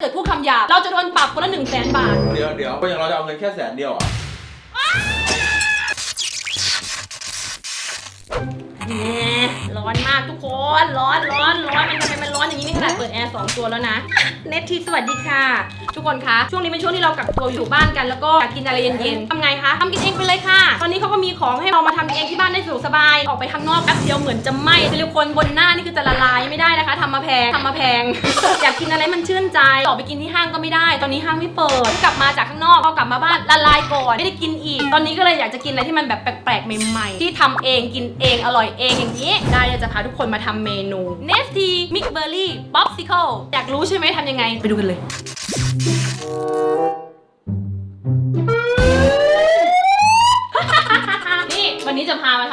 เกิดพูดคำหยาบ เราจะโดนปรับคนละหนึ่งแสนบาท เดี๋ยวเดี๋ยวก็อย่างเราจะเอาเงินแค่แสนเดียวอะแหมร้อนมากทุกคน ร้อนร้อนร้อนมันทำไมมันร้อนอย่างนี้นี่ขนาดเปิดแอร์สองตัวแล้วนะ เนททีสวัสดีค่ะ ทุกคนคะ ช่วงนี้เป็นช่วงที่เรากักตัวอยู่บ้านกันแล้วก็อยากกินอะไรเย็นๆทำไงคะทำกินเองไปเลยค่ะ ตอนนี้เของให้เรามาทำเองที่บ้านได้สะดวกสบาย ออกไปข้างนอกแป๊บเดียวเหมือนจะไหม้ซิลิโคนบนหน้านี่คือจะละลายไม่ได้นะคะทำมาแพงทำมาแพง อยากกินอะไรมันชื่นใจออกไปกินที่ห้างก็ไม่ได้ ตอนนี้ห้างไม่เปิดกลับมาจากข้างนอกพอกลับมาบ้านละลายก่อนไม่ได้กินอีก ตอนนี้ก็เลยอยากจะกินอะไรที่มันแบบแปลกๆใหม่ๆที่ทำเองกินเองอร่อยเองอย่างนี้ได้อยาจะพาทุกคนมาทำเมนู n e s t y Mix Berry Popsicle อยากรู้ใช่ไหมทำยังไงไปดูกันเลย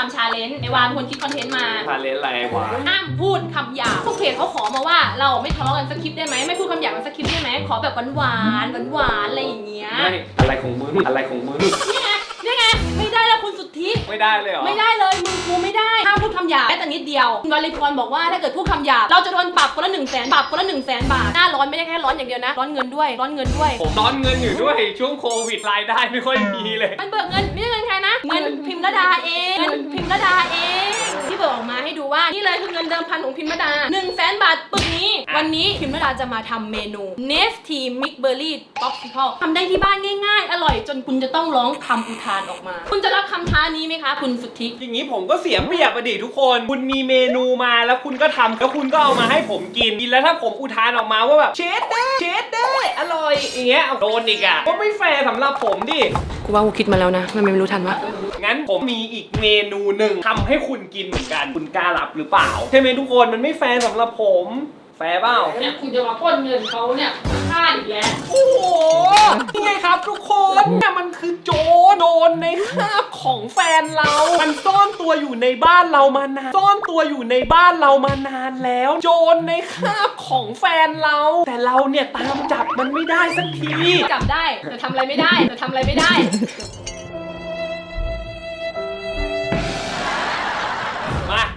นี้จะพามาทำชาเลนจ์ในวานเป็นคนคิดคอนเทนต์มา ทาเลนอะไรวะห้ามพูดคำหยาบพวกเพจเขาขอมาว่าเราไม่ทะเลาะกันสักคลิปได้ไหมไม่พูดคำหยาบกันสักคลิปได้ไหมขอแบบหวานๆหวานๆอะไรอย่างเงี้ยไม่อะไรของมึงอะไรของมึงนี่ไงนี่ไงไม่ได้แล้วคุณสุทธิ ไม่ได้เลยเหรอไม่ได้เลยมึงกูไม่ได้ห้ามพูดคำหยาบแม้แต่นิดเดียวคุณวลีพรบอกว่าถ้าเกิดพูดคำหยาบเราจะโดนปรับคนละหนึ่งแสนปรับคนละหนึ่งแสนบาทหน้าร้อนไม่ได้แค่ร้อนอย่างเดียวนะ ร้อนเงินด้วย ร้อนเงินด้วย ผมร้อนเงินอยู่ด้วยช่วงโควิดรายได้ไม่ค่อยมีเลย มันเบิกเงินไม่ใช่เงินใครนะเงินพิมพ์ระดาเองเงินพิมพ์ระดาเอง ที่เบิกออกมาให้ดูว่านี่เลยคือเงินเดิมพันของพิมพ์ระดา1 0 0 0 0แสนบาทปึกนี้ วันนี้พิมพ์ระดาจะมาทำเมนู n e s t y Mix Berry Popsicle ทำได้ที่บ้านง่ายๆ อร่อยจนคุณจะต้องร้องคำอุทานออกมา คุณจะรับคำท้านี้ไหมคะ คุณสุทธิ อย่างนี้ผมก็เสียเปรียบอะดิทุกคน คุณมีเมนูมาแล้วคุณก็ทำแล้วคุณก็เอามาให้ผมกินกินแล้วถ้าผมอุทานออกมาว่าแบบเชดเด้เชดเด้อร่อยอย่างเงี้ยเอาโดนอีกอะก็ไม่แฟร์สำหรับผมดิ กูว่ากูคิดมาแล้วนะ มันไม่รู้ทันวะ งั้นผมมีอีกเมนูหนึ่งทำให้คุณกินเหมือนกันคุณกล้ารับหรือเปล่าใช่ไหมทุกคนมันไม่แฟร์สำหรับผม แฟร์เปล่า เนี่ยคุณจะมาปล้นเงินเขาเนี่ยฆ่าอีกแล้ว โอ้โห นี่ไงครับทุกคนเนี่ยมันคือโจรโจรในคราบของแฟนเรา มันซ่อนตัวอยู่ในบ้านเรามานาน ซ่อนตัวอยู่ในบ้านเรามานานแล้ว โจรในคราบของแฟนเรา แต่เราเนี่ยตามจับมันไม่ได้สักที จับได้แต่ทำอะไรไม่ได้แต่ทำอะไรไม่ได้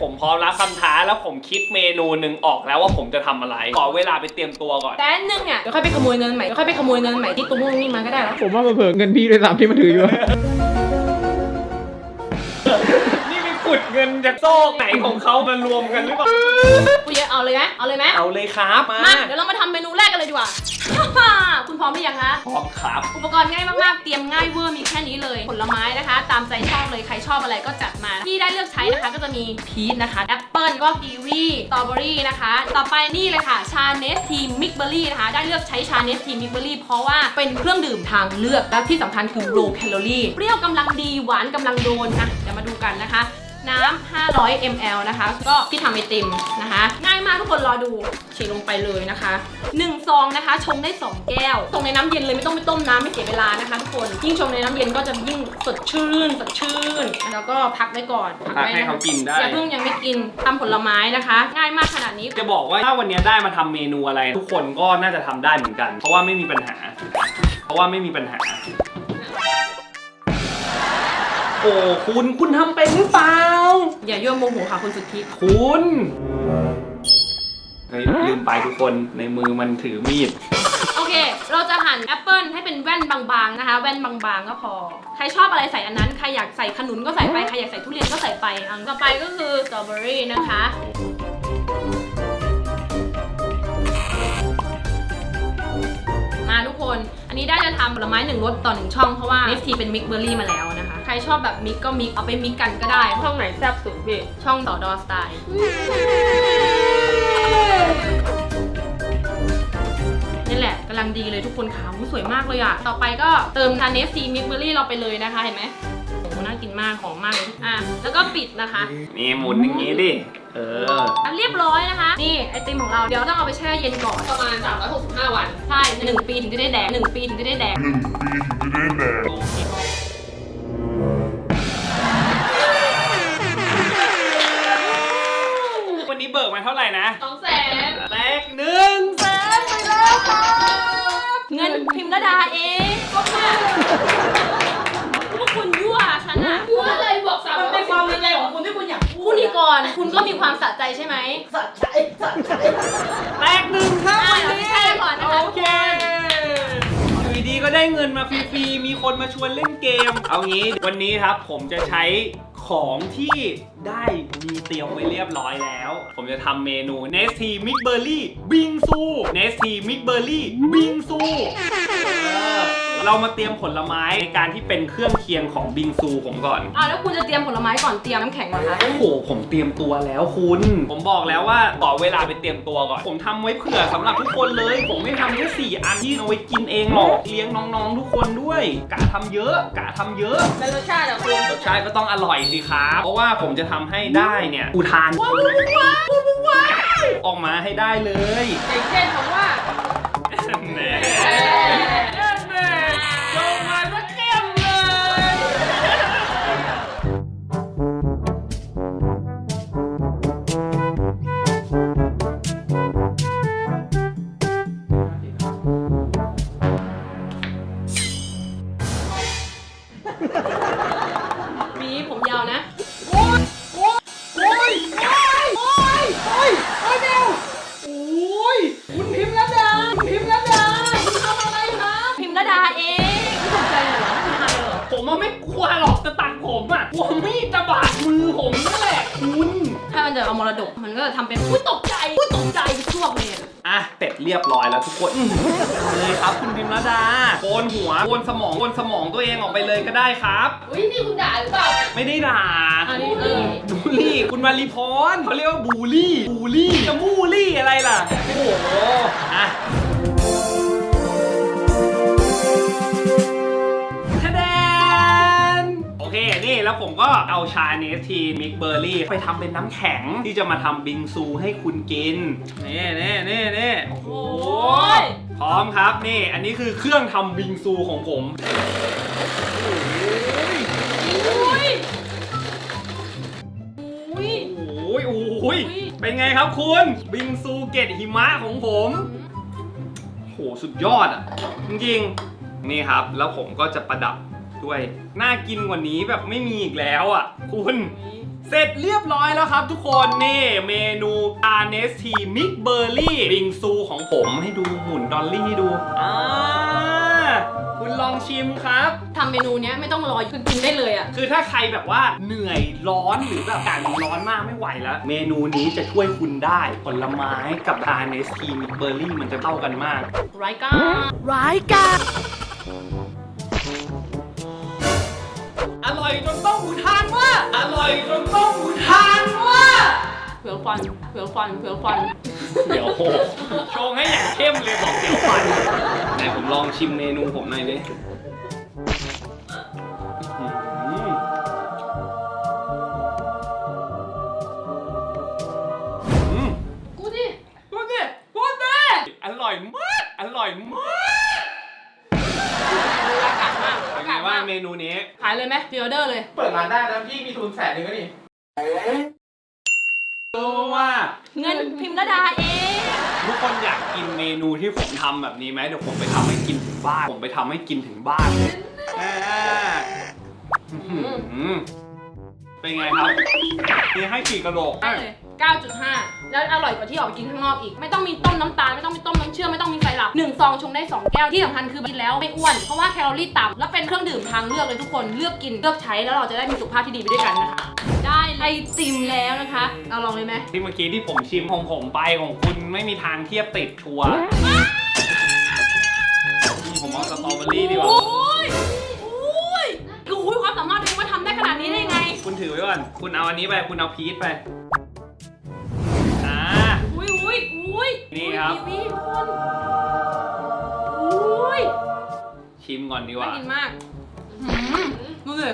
ผมพร้อมรับคำท้าแล้วผมคิดเมนูหนึ่งออกแล้วว่าผมจะทำอะไร ขอเวลาไปเตรียมตัวก่อน แต่อันหนึงอะเดี๋ยวค่อยไปขโมยเงินใหม่เดี๋ยวค่อยไปขโมยเงินใหม่ที่ตุ้งนี่มาก็ได้แล้วผมว่ามาเผื่อเงินพี่ด้วยซ้ำที่มันถืออยู่ นี่ไปขุดเงินจากโซ่ไหนของเขามารวมกันหรือเปล่า กูเยอะเอาเลยไหมเอาเลยไหมเอาเลยครับ มามาเดี๋ยวเรามาทำเมนูแรกกันเลยดีกว่าคุณ พร้อมหรือยังคะพร้อมครับอุปกรณ์ง่ายมากๆ เตรียมง่ายเวอร์มีแค่นี้เลย ผลไม้นะคะ ตามใจชอบเลยใครชอบอะไรก็จัดมา ที่ได้เลือกใช้นะคะก็จะมีพีชนะคะแอปเปิลก็กีวีสตรอเบอรี่นะคะ ต่อไปนี่เลยค่ะชาเนสทีมิกเบอรี่นะคะ ได้เลือกใช้ชาเนสทีมิกเบอรี่เพราะว่าเป็นเครื่องดื่มทางเลือกและที่สำคัญคือ low calorie เปรี้ยวกำลังดีหวานกำลังโดนนะเดี๋ยวมาดูกันนะคะ น้ำ500 ml นะคะ ก็ที่ทำไอติมนะคะ ง่ายมากทุกคนรอดูฉีดลงไปเลยนะคะ1ซองนะคะ ชงได้ 2 แก้วชงในน้ำเย็นเลยไม่ต้องไปต้มน้ำไม่เสียเวลานะคะทุกคนยิ่งชงในน้ำเย็นก็จะยิ่งสดชื่นสดชื่น แล้วก็พักไว้ก่อนพักไว้ให้นะเขากินได้อย่าเพิ่งยังไม่กินทำผลไม้นะคะ ง่ายมากขนาดนี้จะบอกว่าถ้าวันนี้ได้มาทำเมนูอะไร ทุกคนก็น่าจะทำได้เหมือนกัน เพราะว่าไม่มีปัญหา เพราะว่าไม่มีปัญหา โอ้คุณคุณทำเป็นหรือเปล่า อย่ายั่วโมโหค่ะคุณสุทธิคุณเฮ้ยลืมไปทุกคนในมือมันถือมีด โอเค เราจะหั่นแอปเปิลให้เป็นแว่นบางๆนะคะ แว่นบางๆก็พอ ใครชอบอะไรใส่อันนั้น ใครอยากใส่ขนุนก็ใส่ไป ใครอยากใส่ทุเรียนก็ใส่ไป อันต่อไปก็คือสตรอเบอรี่นะคะ มาทุกคน อันนี้ได้จะทำผลไม้หนึ่งรสต่อหนึ่งช่องเพราะว่าเนสทีเป็นมิกเบอร์รี่มาแล้วนะคะใครชอบแบบมิกก็มิกเอาไปมิกกันก็ได้ ช่องไหนแซ่บสุดพี่ช่องต่อดอสไตล์ นี่แหละกำลังดีเลยทุกคนขาวสวยมากเลยอะต่อไปก็เติมทานเนสซีมิกเบอร์รี่เราไปเลยนะคะ เห็นไหมโอ้โหน่ากินมากหอมมากเลยอะแล้วก็ปิดนะคะ นี่หมุนอย่างนี้ดิ เอออะเรียบร้อยนะคะ นี่ไอติมของเราเดี๋ยวต้องเอาไปแช่เย็นก่อนประมาณ 365 วัน ใช่หนึ่งปีถึงจะได้แดกหนึ่งปีถึงจะได้แดกวันนี้เเท่าไหร่นะสองแสนแตกหนึ่งแสนไปแล้วครับ เงินพิมพ์ระดาเองก็มาพวกคุณยั่วฉันอะยั่วอะไรบอกสามมันเป็นความในใจของคุณที่คุณอยากพูพูดนี่ก่อนคุณก็มีความสะใจใช่ไหมสะใจสะใจแตกหนึ่งครับอะวันนี้เราไปแช่ก่อนนะคะโอเคอยู่ดีๆก็ได้เงินมาฟรีๆ มีคนมาชวนเล่นเกม เอางี้วันนี้ครับผมจะใช้ ของที่ได้มีเตรียมไว้เรียบร้อยแล้ว ผมจะทำเมนู n e s t y Mix Berry บิงซู n e s t y Mix Berry บิงซู เรามาเตรียมผลไม้ในการที่เป็นเครื่องเคียงของบิงซูผมก่อน อะแล้วคุณจะเตรียมผลไม้ก่อนเตรียมน้ำแข็งเหรอคะโอ้โห ผมเตรียมตัวแล้วคุณ ผมบอกแล้วว่าขอเวลาไปเตรียมตัวก่อน ผมทำไว้เผื่อสำหรับทุกคนเลย ผมไม่ทำแค่สี่อันที่เอาไว้กินเองหรอก เลี้ยงน้องๆ ทุกคนด้วย กะทำเยอะ กะทำเยอะเป็นรสชาติเหรอคุณรสชาติก็ต้องอร่อยสิครับเพราะว่าผมจะทำให้ได้เนี่ยอุทานออกมาให้ได้เลย อย่างเช่นคำว่าาเองไม่สนใจเลยเหรอไม่ทำเลยเหรอผมว่าไม่กลัวหรอกจะตัดผมอะกลัวมีดจะบาดมือผมนั่นแหละคุณถ้ามันจะเอามรดกมันก็จะทำเป็นอุ้ยตกใจอุ้ยตกใจช่วงเนี่ยอะเสร็จเรียบร้อยแล้วทุกคนอื้อหือเลยครับ คุณพิมพ์แล้วดาโกนหัวโกนสมองโกนสมองตัวเองออกไปเลยก็ได้ครับ อุ้ยนี่คุณด่าหรือเปล่าไม่ได้ด่า อันนี้เออบูลลี่ คุณมารีพรเขาเรียกว่าบูลลี่ บูลลี่ จะบูลลี่อะไรล่ะ โอ้โห อะ แล้วผมก็เอาชาเนสทีมิกเบอร์รี่ไปทำเป็นน้ำแข็งที่จะมาทำบิงซูให้คุณกินนี่นี่นี่นี่โอ้โหยพร้อมครับนี่อันนี้คือเครื่องทำบิงซูของผม อุ้ย อุ้ย โอ้ยโอ้ยเป็นไงครับคุณ บิงซูเกตหิมะของผมโหสุดยอดอะ จริงๆ นี่ครับ แล้วผมก็จะประดับ ด้วย น่ากินกว่านี้แบบไม่มีอีกแล้วอะ คุณเสร็จเรียบร้อยแล้วครับทุกคนนี่เมนูอาเนสทีมิกเบอร์รี่บิงซูของผมให้ดูหมุนดอลลี่ให้ดูอ่าคุณลองชิมครับ ทำเมนูเนี้ยไม่ต้องรอคือกินได้เลยอะ คือถ้าใครแบบว่าเหนื่อยร้อนหรือแบบอากาศมันร้อนมากไม่ไหวแล้ว เมนูนี้จะช่วยคุณได้ผลไม้กับดาเนสทีมิกเบอร์รี่มันจะเข้ากันมากไรก้าร้ายกา อยจนต้องอุทานว่าอร่อยจนต้องอุทานว่าเผื่อฟันเผื่อฟันเผื่อฟันเดี๋ยวโหชงให้อย่างเข้มเลยบอกเดี๋ยวฟันไหนผมลองชิมเมนูผมหน่อยดิ นูนี้ ขายเลยไหมพรีออเดอร์เลย เปิดร้านได้นะพี่มีทุนแสนหนึ่งก็นี่รู้ว่าเงินพิมพ์ระดาเอง ทุกคนอยากกินเมนูที่ผมทำแบบนี้ไหมเดี๋ยวผมไปทำให้กินถึงบ้าน ผมไปทำให้กินถึงบ้านเลยอ่าอื้อหือเป็นไงครับนี่ให้กี่กระโหลก ได้เลย 9.5 แล้วอร่อยกว่าที่ออกไปกินข้างนอกอีก ไม่ต้องมีต้มน้ำตาล ไม่ต้องมี ซองชงได้ 2 แก้ว ที่สำคัญคือกินแล้วไม่อ้วน เพราะว่าแคลอรี่ต่ำและเป็นเครื่องดื่มทางเลือกเลยทุกคน เลือกกินเลือกใช้แล้วเราจะได้มีสุขภาพที่ดีไปด้วยกันนะคะ ได้ไอติมแล้วนะคะเอาลองเลยไหมที่เมื่อกี้ที่ผมชิมของผมไปของคุณไม่มีทางเทียบติดชัวร์นี่ผมเอาสตรอเบอรี่ดีกว่า โอ้ยโอ้ยคืออุ้ยความสามารถตัวเองว่าทำได้ขนาดนี้ได้ยังไง คุณถือไว้ก่อน คุณเอาอันนี้ไป คุณเอาพีชไป อ่า อุ้ยอุ้ยอุ้ยนี่ครับ อุ้ยกีวีทุกคนอุ้ย ชิมก่อนดีกน่าว่า กินมากหืมดูสิ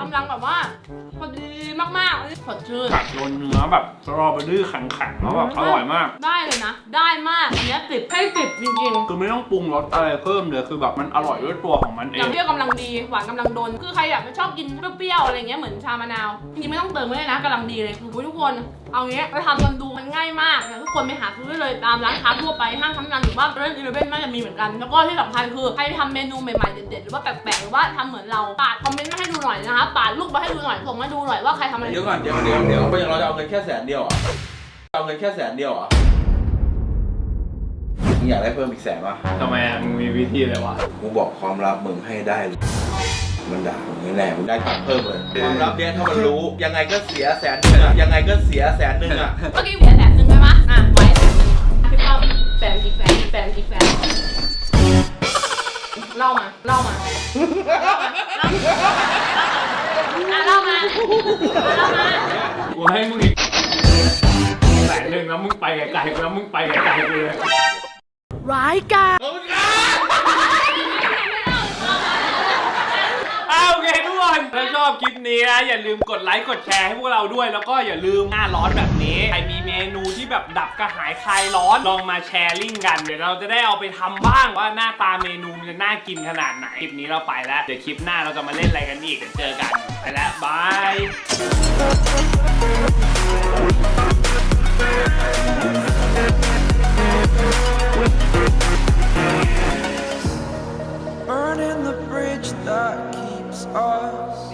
กำลังแบบว่าพอดีมากๆสดชื่น กัดโดนเนื้อแบบสตรอเบอรี่แข็งๆแล้วแบบอร่อยมาก ได้เลยนะ ได้มาก อันเนี้ยสิบให้สิบจริงคือไม่ต้องปรุงรสอะไรเพิ่มเลยคือแบบมันอร่อยด้วยตัวของมันๆเออย่างงเปรี้ยวกำลังดี หวานกำลังโดน คือใครอยากไม่ชอบกินเปรี้ยวๆอะไรเงี้ยเหมือนชามะนาวจริงๆไม่ต้องเติมก็ได้นะกำลังดีเลยคืออุ๊ยทุกคน เอางี้ไปทำกันดูมันง่ายมากนะทุกคนไปหาซื้อได้เลยตามร้านค้าทั่วไปห้างทำงานหรือว่าเรนอีเลเว่นน่าจะมีเหมือนกัน แล้วก็ที่สำคัญคือใครทำเมนูใหม่ๆเด็ดๆหรือว่าแปลกๆหรือว่าทำเหมือนเราปาดคอมเมนต์มาให้ดูหน่อยนะคะปาดรูปมาให้ดูหน่อยส่งมาดูหน่อยว่าใครทำอะไร เดี๋ยวก่อนเดี๋ยวเดี๋ยวเดี๋ยวก็ยังเราจะเอาเงินแค่แสนเดียวเหรอะเอาเงินแค่แสนเดียวเหรอะมึงอยากได้เพิ่มอีกแสนป่ะทำไมอะมึงมีวิธีเลยวะกูบอกความลับมึงให้ได้เลย มันด่ามึงแน่ๆมึงได้ตังค์เพิ่มเลยความลับเนี้ยถ้ามันรู้ยังไงก็เสียแสนหนึ่งอะยังไงก็เสียแสนหนึ่งอะเมื่อกี้เสียแสนหนึ่งไหมมะอะไว้แสนหนึ่งพี่ป้อมแสนกี่แสนกี่แสนกี่แสนเล่ามาเล่ามาเล่ามาอะเล่ามาเล่ามากูให้มึงอีกแสนหนึ่งแล้วมึงไปไกลๆกูแล้วมึงไปไกลๆกูเลยร้ายกาจอ้ อน ถ้าชอบคลิปนี้นะอย่าลืมกดไลค์กดแชร์ให้พวกเราด้วย แล้วก็อย่าลืมหน้าร้อนแบบนี้ ใครมีเมนูที่แบบดับกระหายคลายร้อนลองมาแชร์ลิงก์กัน เดี๋ยวเราจะได้เอาไปทำบ้างว่าหน้าตาเมนูมันจะน่ากินขนาดไหน คลิปนี้เราไปแล้ว เดี๋ยวคลิปหน้าเราจะมาเล่นอะไรกันอีกเดี๋ยวเจอกัน ไปแล้วบาย us